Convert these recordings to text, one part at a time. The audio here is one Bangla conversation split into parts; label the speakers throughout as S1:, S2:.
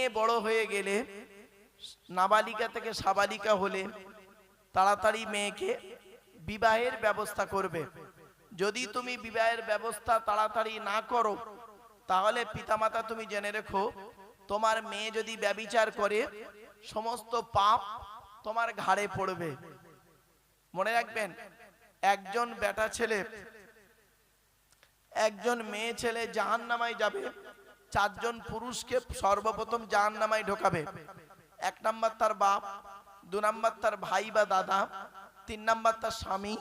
S1: মেয়ে বড় হয়ে গেলে, নাবালিকা থেকে সাবালিকা হলে তাড়াতাড়ি মেয়েকে বিবাহের ব্যবস্থা করবে। যদি তুমি বিবাহের ব্যবস্থা তাড়াতাড়ি না করো, তাহলে পিতামাতা তুমি জেনে রেখো, তোমার মেয়ে যদি ব্যবিচার করে, সমস্ত পাপ তোমার ঘাড়ে পড়বে। মনে রাখবেন, একজন বেটা ছেলে, একজন মেয়ে ছেলে জাহান নামায় যাবে চারজন পুরুষকে সর্বপ্রথম জাহান নামায় ঢোকাবে। এক নাম্বার তার বাপ, দু নাম্বার তার ভাই বা দাদা, তিন নাম্বার তার স্বামী,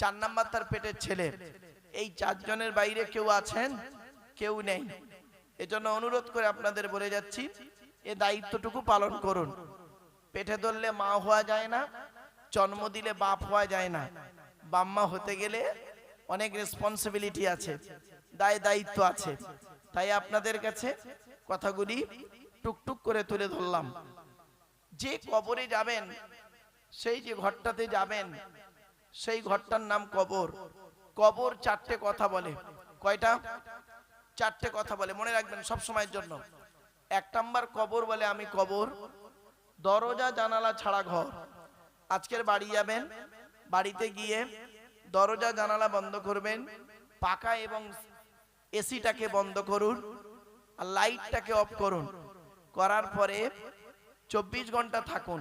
S1: চার নাম্বার তার পেটের ছেলে। এই চারজনের বাইরে কেউ আছেন? কেউ নেই। এজন্য অনুরোধ করে আপনাদের বলে যাচ্ছি, এ দায়িত্বটুকু পালন করুন। পেটে ধরলে মা হওয়া যায় না, জন্ম দিলে বাপ হওয়া যায় না। বাম্মা হতে গেলে অনেক রেসপন্সিবিলিটি আছে দায় দায়িত্ব আছে। তাই আপনাদের কাছে কথাগুলি টুকটুক করে তুলে ধরলাম। যে কবরে যাবেন, সেই যে ঘরটাতে যাবেন, সেই ঘরটার নাম কবর। কবর চারটে কথা বলে। কয়টা? চারটে কথা বলে। মনে রাখবেন সব সময়ের জন্য। এক নাম্বার কবর বলে আমি কবর। দরজা, জানালা ছাড়া ঘর। আজকের বাড়ি যাবেন, বাড়িতে গিয়ে দরজা, জানালা বন্ধ করবেন, পাকা এবং এসিটাকে বন্ধ করুন আর লাইটটাকে অফ করুন। করার পরে চব্বিশ ঘণ্টা থাকুন।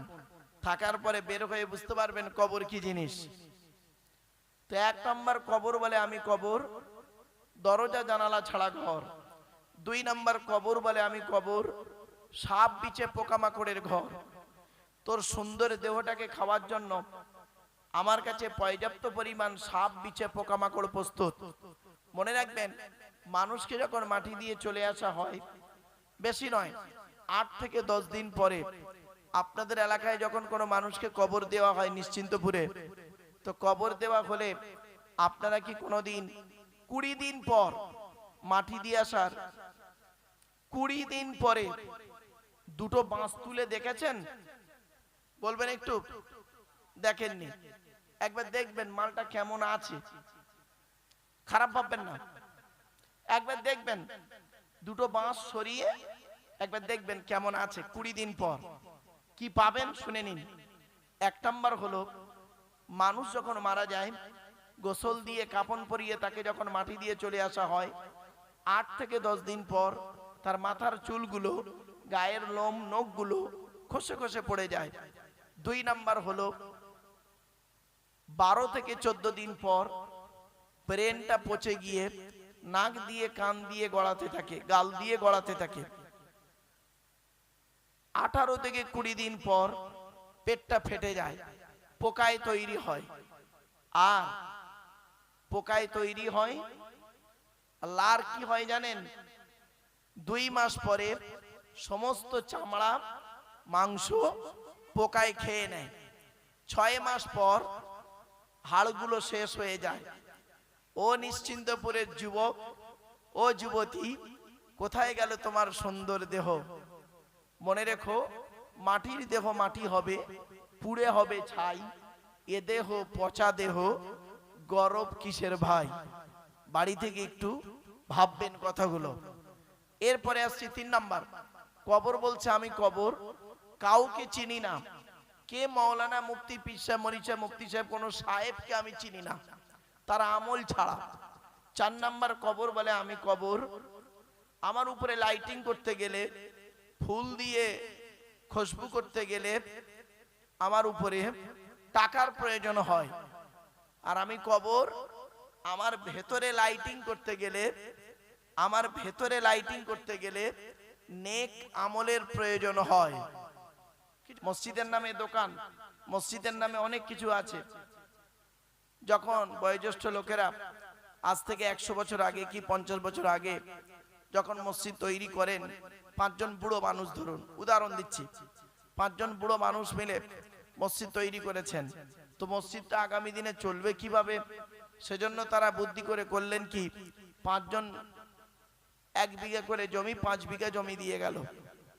S1: থাকার পরে বের হয়ে বুঝতে পারবেন কবর কি জিনিস। তো এক নম্বর কবর বলে আমি কবর, দরজা, জানালা ছাড়া ঘর। দুই নম্বর কবর বলে আমি কবর, সাপ বিচে পোকামাকড়ের ঘর। তোর সুন্দর দেহটাকে খাওয়ার জন্য আমার কাছে পর্যাপ্ত পরিমাণ সাপ বিচে পোকামাকড় প্রস্তুত। মনে রাখবেন মানুষকে যখন মাটি দিয়ে চলে আসা হয়, বেশি নয়, আট থেকে দশ দিন পরে আপনাদের এলাকায় যখন কোনো মানুষকে কবর দেওয়া হয় নিশ্চিন্তপুরে, তো কবর দেওয়া হলে আপনারা কি কোনোদিন কুড়ি দিন পর মাটি দিয়ে আসার, কুড়ি দিন পরে দুটো বাঁশ তুলে দেখেছেন? বলবেন একটু, দেখেননি। একবার দেখবেন মালটা কেমন আছে। খারাপ ভাববেন না। একবার দেখবেন, দুটো বাঁশ সরিয়ে একবার দেখবেন কেমন আছে কুড়ি দিন পর। কি পাবেন শুনে নিন। এক নম্বর হলো, মানুষ যখন মারা যায়, গোসল দিয়ে কাপন পরিয়ে তাকে যখন মাটি দিয়ে চলে আসা হয়, আট থেকে দশ দিন পর তার মাথার চুলগুলো, গায়ের লোম, নখগুলো খসে খসে পড়ে যায়। দুই নাম্বার হলো, বারো থেকে চোদ্দ দিন পর ব্রেনটা পচে গিয়ে নাক দিয়ে কান দিয়ে গড়াতে থাকে গাল দিয়ে গড়াতে থাকে। আঠারো থেকে কুড়ি দিন পর পেটটা ফেটে যায় পোকায় তৈরি হয়। আর পোকায় তৈরি হয় লার কি হয় জানেন? দুই মাস পরে সমস্ত চামড়া মাংস পোকায় খেয়ে নেয়। ছয় মাস পর হাড়গুলো শেষ হয়ে যায়। ও নিশ্চিন্তপুরের যুবক, ও যুবতী, কোথায় গেল তোমার সুন্দর দেহ? মনে রেখো, মাটির দেহ মাটি হবে, পুড়ে হবে ছাই, এ দেহ পচা দেহ, গরব কিসের ভাই? বাড়ি থেকে একটু ভাববেন কথাগুলো। এরপরে আসছি তিন নাম্বার। কবর বলছে, আমি কবর, কাউকে চিনি না। কে মৌলানা মুক্তি পিসা মরিচা মুক্তি সাহেব, কোনো সাহেবকে আমি চিনি না। তারা আমল ছাড়া। চার নাম্বার কবর বলে আমি কবর। আমার উপরে লাইটিং করতে গেলে, ফুল দিয়ে খুশবু করতে গেলে আমার উপরে টাকার প্রয়োজন হয়। আর আমি কবর, আমার ভেতরে লাইটিং করতে গেলে, আমার ভেতরে লাইটিং করতে গেলে নেক আমলের প্রয়োজন হয়। মসজিদের নামে দোকান, মসজিদের নামে অনেক কিছু আছে। যখন বয়োজ্যেষ্ঠ লোকেরা আজ থেকে একশো বছর আগে কি পঞ্চাশ বছর আগে যখন মসজিদ তৈরি করেন, পাঁচজন বুড়ো মানুষ ধরুন, উদাহরণ দিচ্ছি, পাঁচজন বুড়ো মানুষ মিলে মসজিদ তৈরি করেছেন। তো মসজিদটা আগামী দিনে চলবে কীভাবে? সেজন্য তারা বুদ্ধি করে করলেন কি, পাঁচজন এক বিঘা করে জমি, পাঁচ বিঘা জমি দিয়ে গেল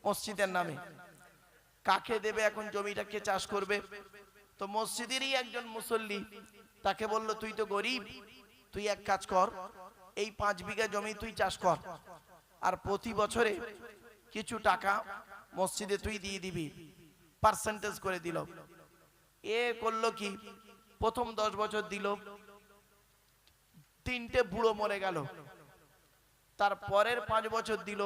S1: মসজিদের নামে। কাকে দেবে এখন জমিটাকে চাষ করবে? তো মসজিদেরই একজন মুসল্লি, তাকে বলল, তুই তো গরিব, তুই এক কাজ কর, এই পাঁচ বিঘা জমি তুই চাষ কর, আর প্রতি বছরে কিছু টাকা মসজিদে তুই দিয়ে দিবি। পার্সেন্টেজ করে দিল। এ করল কি? প্রথম দশ বছর দিল। তিনটে বুড়ো মরে গেল। তার পরের পাঁচ বছর দিল।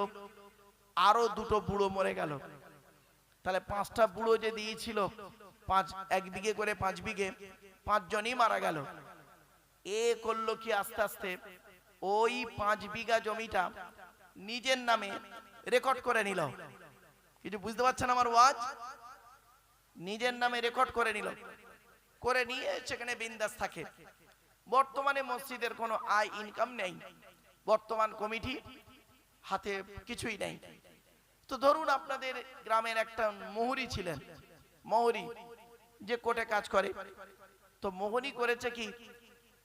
S1: আরও দুটো বুড়ো মরে গেল। তাহলে পাঁচটা বুড়ো যে দিয়েছিল, পাঁচ এক বিঘে করে পাঁচ বিঘে, পাঁচজনই মারা গেল। এ করল কি আস্তে আস্তে? ওই পাঁচ বিঘা জমিটা নিজের নামে রেকর্ড করে নিল। কিছু বুঝতে পারছেন আমার ওয়াজ? নিজের নামে রেকর্ড করে নিল। করে নিয়ে সেখানে বিন্দাস থাকে। বর্তমানে মসজিদের কোনো আয়, ইনকাম নেই। বর্তমান কমিটি হাতে কিছুই নেই। তো ধরুন আপনাদের গ্রামের একটা মোহরি ছিলেন। মোহরি যে কোর্টে কাজ করে। তো মোহনি করেছে কি?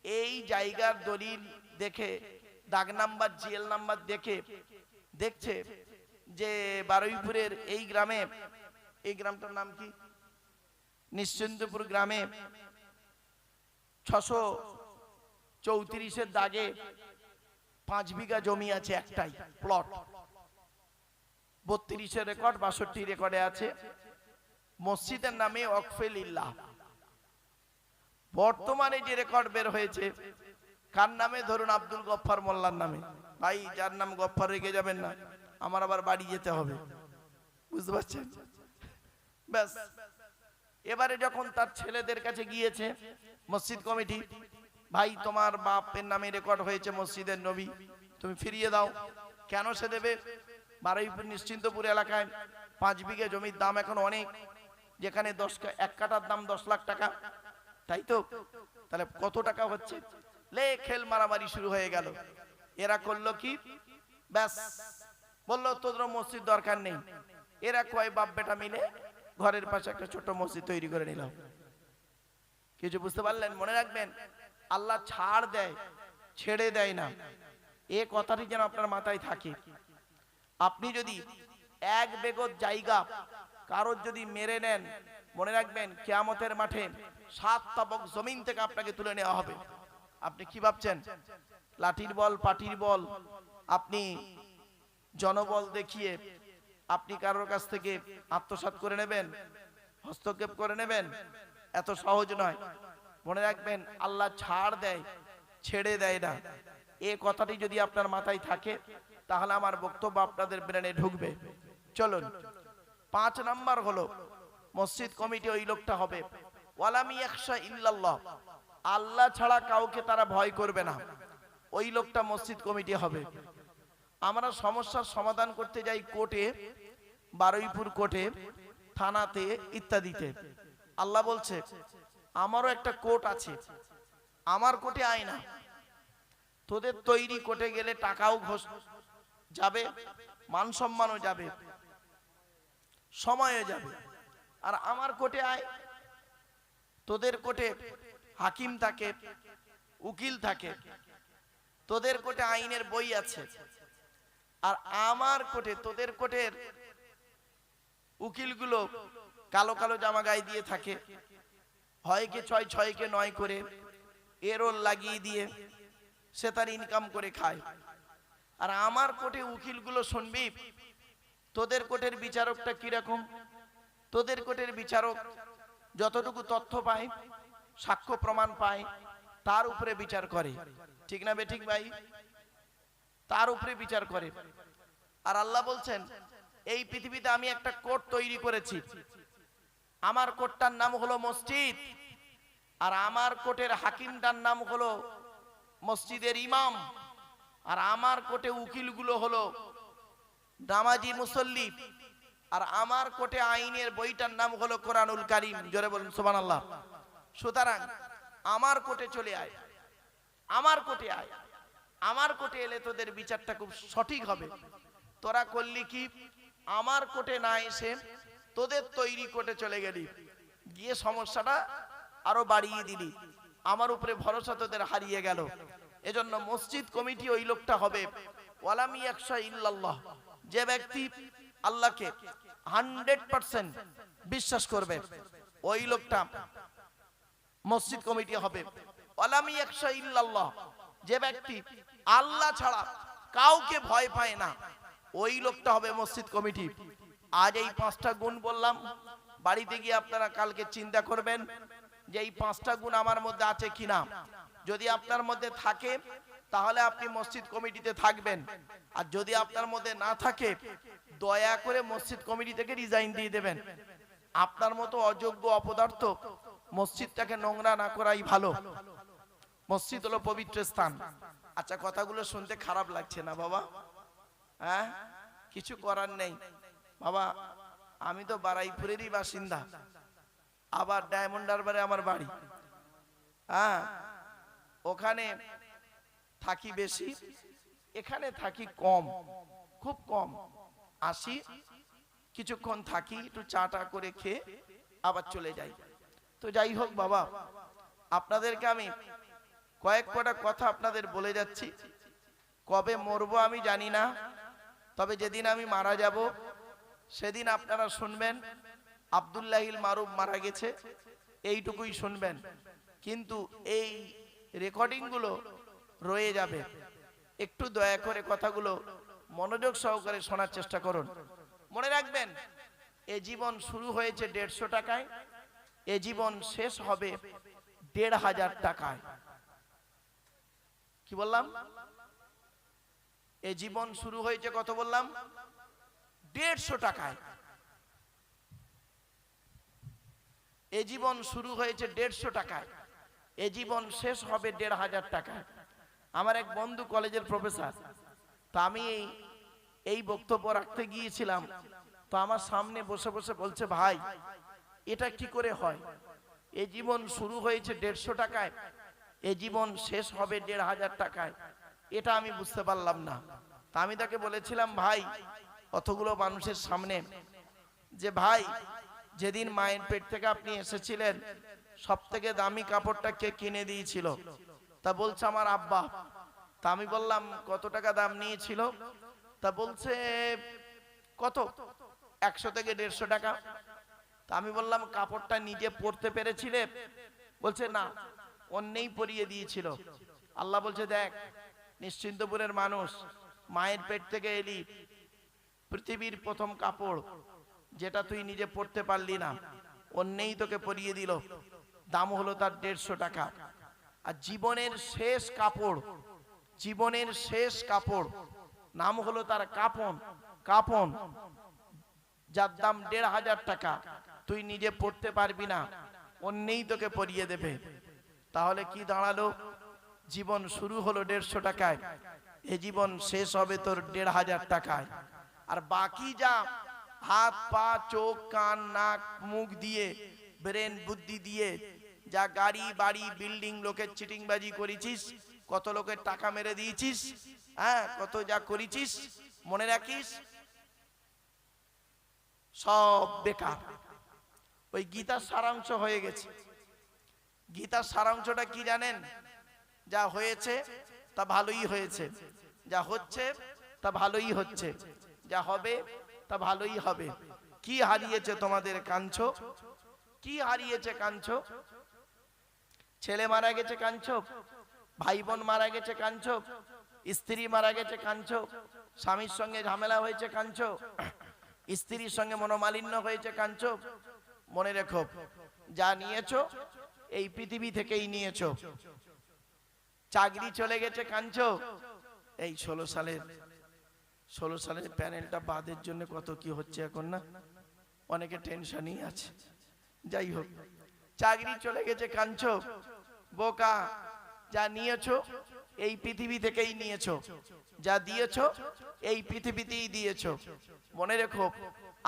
S1: এই জায়গার দলিল দেখে, দাগ নাম্বার জিএল নাম্বার দেখে দেখছে যে বারুইপুরের এই গ্রামে, এই গ্রামটার নাম কি? নিশ্চিন্তপুর গ্রামে ছশো চৌত্রিশের দাগে পাঁচ বিঘা জমি আছে একটাই প্লট বত্রিশের রেকর্ড, বাষট্টি রেকর্ডে আছে। মসজিদের নামে অকফেল ইল্লাহ বর্তমানে যে রেকর্ড বের হয়েছে, কার নামে? ধরুন আব্দুল গফফার মোল্লার নামে। ভাই, যার নাম গফফার রেখে যাবেন না, আমার আবার বাড়ি যেতে হবে। বুঝতে পারছেন? ব্যাস। এবারে যখন তার ছেলেদের কাছে গিয়েছে মসজিদ কমিটি, ভাই, তোমার বাপের নামে রেকর্ড হয়েছে মসজিদের নবী, তুমি ফিরিয়ে দাও। কেন সে দেবে? বারুইপুর নিশ্চিন্তপুর এলাকায় পাঁচ বিঘে জমির দাম এখন অনেক। যেখানে দশ এক কাটার দাম দশ লাখ টাকা। তাই তো? তাহলে কত টাকা হচ্ছে? লে, খেল মারামারি শুরু হয়ে গেল। এরা করল কি? ব্যাস। বলল, তোদের মসজিদ দরকার নেই। এরা কয়, বাপ বেটা মিলে ঘরের পাশে একটা ছোট মসজিদ তৈরি করে নিলাম। কিছু বুঝতে পারলেন? মনে রাখবেন, আল্লাহ ছাড় দেয়, ছেড়ে দেয় না। এ কথাটি যেন আপনার মাথায় থাকে। আপনি যদি এক বেগত জায়গা কারোর যদি মেরে নেন, মনে রাখবেন কেয়ামতের মাঠে সাত তাবক জমিন থেকে আপনাকে তুলে নেওয়া হবে। আপনি কি ভাবছেন? লাঠির বল, পাটির বল, আপনি জনবল দেখিয়ে আপনি কারোর কাছ থেকে আত্মসাৎ করে নেবেন, হস্তক্ষেপ করে নেবেন? এত সহজ নয়। মনে রাখবেন, আল্লাহ ছাড় দেয়, ছেড়ে দেয় না। এ কথাটি যদি আপনার মাথায় থাকে, তাহলে আমার বক্তব্য আপনাদের ব্রেনে ঢুকবে। চলুন। পাঁচ নাম্বার হলো, মসজিদ কমিটি ওই লোকটা হবে। আল্লাহ ছাড়া কাউকে তারা ভয় করবে না। ওই লোকটা মসজিদ কমিটি হবে। আমরা সমস্যার সমাধান করতে যাই কোর্টে, বারুইপুর কোর্টে, থানাতে ইত্যাদিতে। আল্লাহ বলছে, আমারও একটা কোর্ট আছে। আমার কোর্টে আয় না। তোদের তৈরি কোর্টে গেলে টাকাও ঘোষ যাবে, মান সম্মানও যাবে, সময়ও যাবে। আর আমার কোর্টে আয়, তোদের কোর্টে হাকিম থাকে, উকিল থাকে, তোদের কোটে আইনের বই আছে, আর আমার কোর্টে তোদের কোর্টের উকিলগুলো কালো কালো জামা গায়ে দিয়ে থাকে, হয় কে ছয় ছয় কে নয় করে, এরোল লাগিয়ে দিয়ে সে তার ইনকাম করে খায়। আর আমার কোর্টে উকিলগুলো শুনবি, তোদের কোর্টের বিচারকটা কীরকম? তোদের কোর্টের বিচারক যতটুকু তথ্য পায়, সাক্ষ্য প্রমাণ পায়, তার উপরে বিচার করে। ঠিক না বে ঠিক ভাই? তার উপরে বিচার করে। আর আল্লাহ বলছেন, এই পৃথিবীতে আমি একটা কোর্ট তৈরি করেছি। আমার কোর্টটার নাম হলো মসজিদ। আর আমার কোর্টের হাকিমটার নাম হলো মসজিদের ইমাম। আর আমার কোর্টে উকিলগুলো হলো দামাজি মুসল্লি। আর আমার কোটে আইনের বইটার নাম হলো কোরআনুল কারিম। জোরে বলুন সুবান আল্লাহ সুতরাং আমার কোর্টে চলে আয়। আমার কোটে আয়। আমার কোটে এলে তোদের বিচারটা খুব সঠিক হবে। তোরা করলি কি? আমার কোর্টে না এসে তোদের তৈরি কোর্টে চলে গেলি। গিয়ে সমস্যাটা আরও বাড়িয়ে দিলি। আমার উপরে ভরসা তোদের হারিয়ে গেল। এজন্য মসজিদ কমিটি ওই লোকটা হবে। ওয়ালামি একশা ইল্লাল্লাহ। যে ব্যক্তি আল্লাহকে হান্ড্রেড পার্সেন্ট বিশ্বাস করবে, ওই লোকটা মসজিদ কমিটি হবে। ওয়ালামি একশা ইল্লাল্লাহ। যে ব্যক্তি আল্লাহ ছাড়া কাউকে ভয় পায় না, ওই লোকটা হবে মসজিদ কমিটি। আজ এই পাঁচটা গুণ বললাম। বাড়িতে গিয়ে আপনারা কালকে চিন্তা করবেন যে এই পাঁচটা গুণ আমার মধ্যে আছে কিনা যদি আপনার মধ্যে থাকে, তাহলে আপনি মসজিদ কমিটিতে থাকবেন। আর যদি আপনার মধ্যে না থাকে, দয়া করে মসজিদ কমিটি থেকে রিজাইন দিয়ে দেবেন। আপনার মতো অযোগ্য অপদার্থ মসজিদটাকে নোংরা না করাই ভালো। মসজিদ হলো পবিত্র স্থান। আচ্ছা কথাগুলো শুনতে খারাপ লাগছে না বাবা? হ্যাঁ? কিছু করার নেই। বাবা, আমি তো বারাইপুরেরই বাসিন্দা। আবার ডায়মন্ড হারবারে আমার বাড়ি। হ্যাঁ ওখানে থাকি বেশি, এখানে থাকি কম, খুব কম। আসি, কিছুক্ষণ থাকি, একটু চা টা করে খেয়ে আবার চলে যাই। তো যাই হোক বাবা, আপনাদেরকে আমি কয়েক কটা কথা আপনাদের বলে যাচ্ছি। কবে মরবো আমি জানি না, তবে যেদিন আমি মারা যাব, সেদিন আপনারা শুনবেন। আবদুল্লাহিল মারুফ মারা গেছে, এইটুকুই শুনবেন। কিন্তু এই রেকর্ডিংগুলো রয়ে যাবে। একটু দয়া করে কথাগুলো মনোযোগ সহকারে শোনার চেষ্টা করুন। মনে রাখবেন, এ জীবন শুরু হয়েছে দেড়শো টাকায়, এ জীবন শেষ হবে দেড় হাজার টাকায়। কি বললাম? এ জীবন শুরু হয়েছে কত বললাম? দেড়শো টাকায়। এ জীবন শুরু হয়েছে দেড়শো টাকায় এ জীবন শেষ হবে দেড় হাজার টাকায় আমার এক বন্ধু কলেজের প্রফেসর, তা আমি এই বক্তব্য রাখতে গিয়েছিলাম। তো আমার সামনে বসে বসে বলছে, ভাই, এটা কি করে হয়? এ জীবন শুরু হয়েছে দেড়শো টাকায়, এ জীবন শেষ হবে দেড় হাজার টাকায়। এটা আমি বুঝতে পারলাম না। তা আমি তাকে বলেছিলাম, ভাই, অতগুলো মানুষের সামনে যে, ভাই যেদিন মায়ের পেট থেকে আপনি এসেছিলেন সব থেকে দামি কাপড়টা কে কিনে দিয়েছিল? তা বলছে আমার আব্বা। তা আমি বললাম, কত টাকা দাম নিয়েছিল? তা বলছে, কত? একশো থেকে দেড়শো টাকা। তা আমি বললাম, কাপড়টা নিজে পরতে পেরেছিলে? বলছে, না, অন্যেই পরিয়ে দিয়েছিল। আল্লাহ বলছে, দেখ, নিশ্চিন্তপুরের মানুষ মায়ের পেট থেকে এলি, পৃথিবীর প্রথম কাপড়। যেটা তুই নিজে পড়তে পারলি না। অন্যেই তোকে পরিয়ে দিল। দাম হলো তার দেড়শো টাকা। আর জীবনের শেষ কাপড়, জীবনের শেষ কাপড়, নাম হলো তার কাপন। কাপন, যার দাম দেড় হাজার টাকা। তুই নিজে পড়তে পারবি না। অন্যেই তোকে পরিয়ে দেবে। তাহলে কি দাঁড়াল? জীবন শুরু হলো দেড়শো টাকায়। এ জীবন শেষ হবে তোর দেড় হাজার টাকায়। আর বাকি যা হাত পা, চোখ, কান, নাক, মুখ দিয়ে, ব্রেন, বুদ্ধি দিয়ে, যা গাড়ি, বাড়ি, বিল্ডিং, লোকের চিটিংবাজি করেছিস, কত লোকের টাকা মেরে দিয়েছিস হ্যাঁ কত যা করেছিস, মনে রাখিস? সব বেকার। ওই গীতার সারাংশ হয়ে গেছে। গীতার সারাংশটা কি জানেন? যা হয়েছে, তা ভালোই হয়েছে। যা হচ্ছে, তা ভালোই হচ্ছে। যা হবে তা ভালোই হবে। কি হারিয়েছে তোমাদের কাঞ্চ? কি হারিয়েছে কাঞ্চ? ছেলে মারা গেছে কাঞ্চ? ভাই বোন মারা গেছে কাঞ্চ? স্ত্রী মারা গেছে কাঞ্চ? স্বামীর সঙ্গে ঝামেলা হয়েছে কাঞ্চ? স্ত্রীর সঙ্গে মনোমালিন্য হয়েছে কাঞ্চ? মনে রেখো, যা নিয়েছো, এই পৃথিবী থেকেই নিয়েছো। চাকরি চলে গেছে কাঞ্চ? এই ষোলো সালের ষোলো সালের প্যানেলটা বাদের জন্য কত কি হচ্ছে এখন না? অনেকে টেনশনই আছে। যাই হোক, চাকরি চলে গেছে কাঞ্চ। বোকা, যা নিয়েছো এই পৃথিবী থেকেই নিয়েছো। যা দিয়েছ এই পৃথিবীতেই দিয়েছ। মনে রেখো,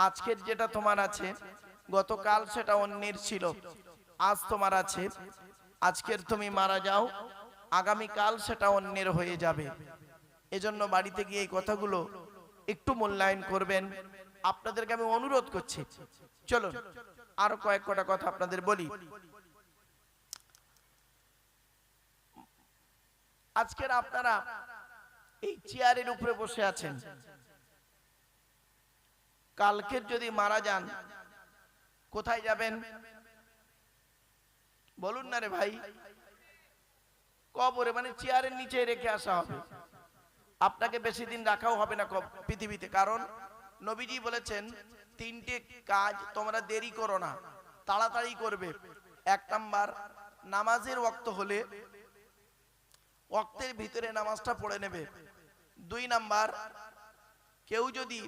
S1: আজকের যেটা তোমার আছে, গতকাল সেটা অন্যের ছিল। আজ তোমার আছে। আজকের তুমি মারা যাও, আগামীকাল সেটা অন্যের হয়ে যাবে। এজন্য বাড়িতে গিয়ে এই কথাগুলো একটু মূল্যায়ন করবেন। আপনাদেরকে আমি অনুরোধ করছি। চলুন, আরও কয়েক কটা কথা আপনাদের বলি। আজকের আপনারা এই চেয়ারের উপরে বসে আছেন। কালকের যদি মারা যান, কোথায় যাবেন? বলুন না রে ভাই। কবরে মানে চেয়ারের নিচে রেখে আসা হবে। আপনাকে বেশি দিন রাখাও হবে না পৃথিবীতে। কারণ নবীজি বলেছেন, তিনটে কাজ তোমরা দেরি করো না, তাড়াতাড়ি করবে। এক নাম্বার, নামাজের ওক্ত হলে ওক্তের ভিতরে নামাজটা পড়ে নেবে। দুই নাম্বার, কেউ যদি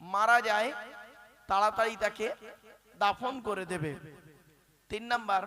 S1: মারা যায়, তাড়াতাড়ি তাকে দাফন করে দেবে। তিন নাম্বার